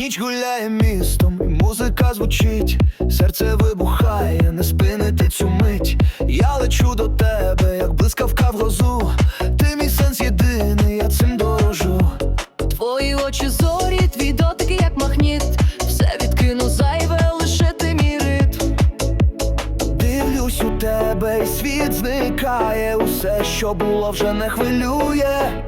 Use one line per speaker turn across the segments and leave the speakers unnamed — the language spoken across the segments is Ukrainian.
ніч гуляє містом, і музика звучить, серце вибухає, не спинити цю мить. Я лечу до тебе, як блискавка в грозу. Ти мій сенс єдиний, я цим дорожу.
Твої очі зорі, твій дотик як магніт. Все відкину зайве, лише ти мій ритм.
Дивлюсь у тебе, і світ зникає. Усе, що було, вже не хвилює.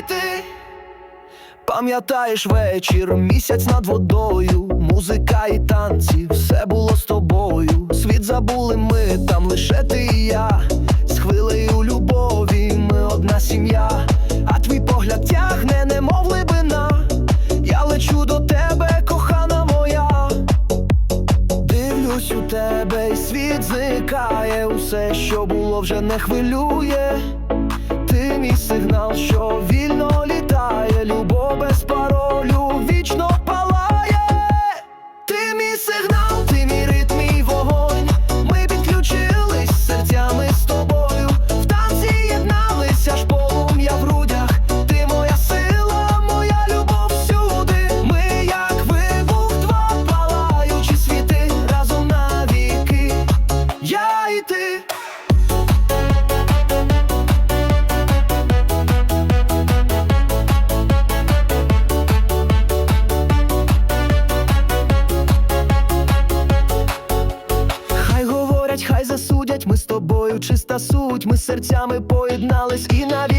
Я ти. Пам'ятаєш вечір, місяць над водою, музика і танці, все було з тобою. Світ забули ми, там лише ти і я. З хвилею любові, ми одна сім'я, а твій погляд тягне, немов глибина. Я лечу до тебе, кохана моя. Дивлюсь у тебе, і світ зникає. Усе, що було, вже не хвилює. Ти мій сигнал, що вільно Хай засудять, ми з тобою чиста суть, ми серцями поєднались і навіть